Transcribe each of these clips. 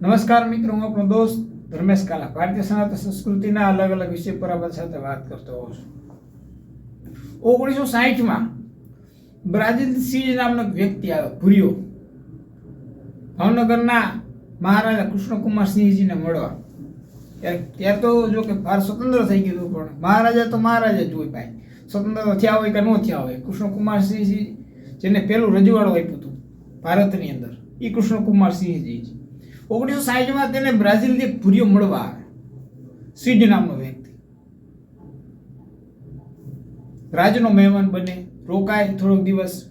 નમસ્કાર મિત્રો, હું આપણો દોસ્ત ધર્મેશ કાલા, ભારતીય સનાતન સંસ્કૃતિના અલગ અલગ વિષય પર આપણા સાથે વાત કરતો હોઉં છું. ઓગણીસો સાહીઠમાં બ્રાઝિલ સિંહ નામનો વ્યક્તિ આવ્યો, ભૂર્યો. ભાવનગરના મહારાજા કૃષ્ણકુમાર સિંહજીને મળવા. ત્યારે ત્યાં તો જો કે ભારત સ્વતંત્ર થઈ ગયું પણ મહારાજા તો મહારાજા જ હોય ભાઈ. સ્વતંત્ર થયા હોય કે ન થયા હોય, કૃષ્ણકુમાર સિંહજી જેને પહેલું રજવાડું આપ્યું હતું ભારતની અંદર, એ કૃષ્ણકુમાર સિંહજી ઓગણીસો સાહીઠમાં તેને બ્રાઝિલથી એક મળવા આવે. સ્વીડ નામનો વ્યક્તિ. રાજનો મહેમાન બને, રોકાય થોડોક દિવસ.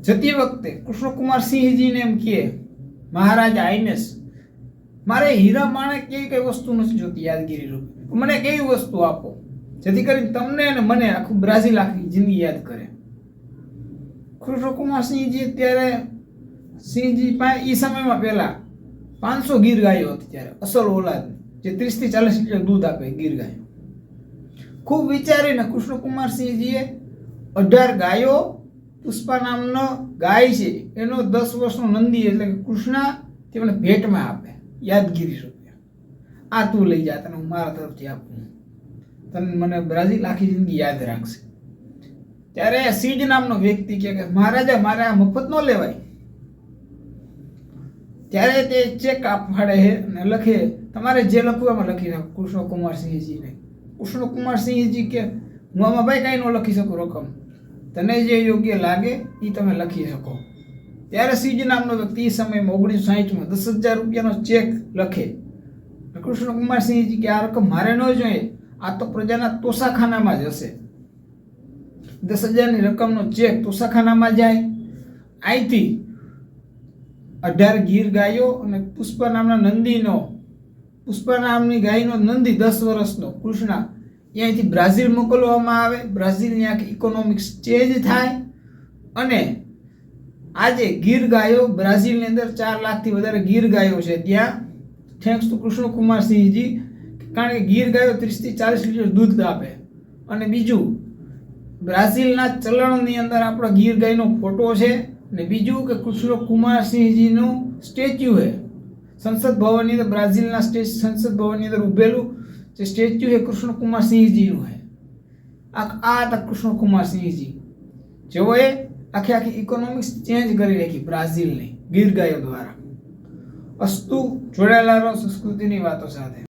જતી વખતે કૃષ્ણકુમાર સિંહજીને એમ કહે, મહારાજા આઈનેસ, મારે હીરા માણેક કેવી કઈ વસ્તુ નથી જોતી યાદગીરી રૂપે. મને કેવી વસ્તુ આપો? જેથી કરીને તમને અને મને આખું બ્રાઝિલ આખી જિંદગી યાદ કરે. કૃષ્ણકુમાર સિંહજી ત્યારે સિંહજી પાસે એ સમયમાં પહેલા પાંચસો ગીર ગાયો હતી ત્યારે, અસલ ઓલાદ. જે ત્રીસથી ચાલીસ લીટર દૂધ આપે, ગીર ગાયો. ખૂબ વિચારીને કૃષ્ણકુમારસિંહજીએ અઢાર ગાયો, પુષ્પા નામનો ગાય છે, એનો દસ વર્ષનો નંદી એટલે કે કૃષ્ણા તેમને ભેટમાં આપે, યાદગીરી રૂપે. આ તું લઈ જા, તને હું મારા તરફથી આપું. તને મને બ્રાઝિલ આખી જિંદગી યાદ રાખશે. ત્યારે સીજ નામનો વ્યક્તિ કે, મહારાજા, મારે આ મફત ન લેવાય. ત્યારે તે ચેક આપવાડે છે અને લખે, તમારે જે લખવું એમાં લખી નાખો. કૃષ્ણકુમાર સિંહજીને કૃષ્ણકુમાર સિંહજી કે, હું આમાં ભાઈ કાંઈ ન લખી શકું રકમ. તને જે યોગ્ય લાગે એ તમે લખી શકો. ત્યારે સિંહ નામનો વ્યક્તિ એ સમયમાં ઓગણીસો સાહીઠમાં દસ હજાર રૂપિયાનો ચેક લખે. કૃષ્ણકુમાર સિંહજી કે, આ રકમ મારે ન જોઈએ. આ તો પ્રજાના તોસાખાનામાં જ હશે. દસ હજારની રકમનો ચેક તોસાખાનામાં જાય. અહીંથી અઢાર ગીર ગાયો અને પુષ્પ નામના નંદીનો, પુષ્પ નામની ગાયનો નંદી દસ વર્ષનો, કૃષ્ણા. અહીંયાથી બ્રાઝિલ મોકલવામાં આવે. બ્રાઝિલની આખી ઇકોનોમિક્સ ચેન્જ થાય અને આજે ગીર ગાયો બ્રાઝિલની અંદર ચાર લાખથી વધારે ગીર ગાયો છે. ત્યાં થેન્ક્સ ટુ કૃષ્ણકુમાર સિંહજી, કારણ કે ગીર ગાયો ત્રીસથી ચાલીસ લીટર દૂધ આપે. અને બીજું, બ્રાઝિલના ચલણની અંદર આપણો ગીર ગાયનો ફોટો છે. અને બીજું કે કૃષ્ણ સિંહજીનું સ્ટેચ્યુ છે સંસદ ભવનની અંદર, બ્રાઝિલના સ્ટેટ સંસદ ભવનની અંદર ઊભેલું જે સ્ટેચ્યુ છે કૃષ્ણ સિંહજીનું છે આ આ હતા કૃષ્ણ સિંહજી. જેઓએ આખી આખી ઇકોનોમિક્સ ચેન્જ કરી રાખી બ્રાઝિલની ગીર ગાયો દ્વારા. અસ્તુ જોડાયેલા સંસ્કૃતિની વાતો સાથે.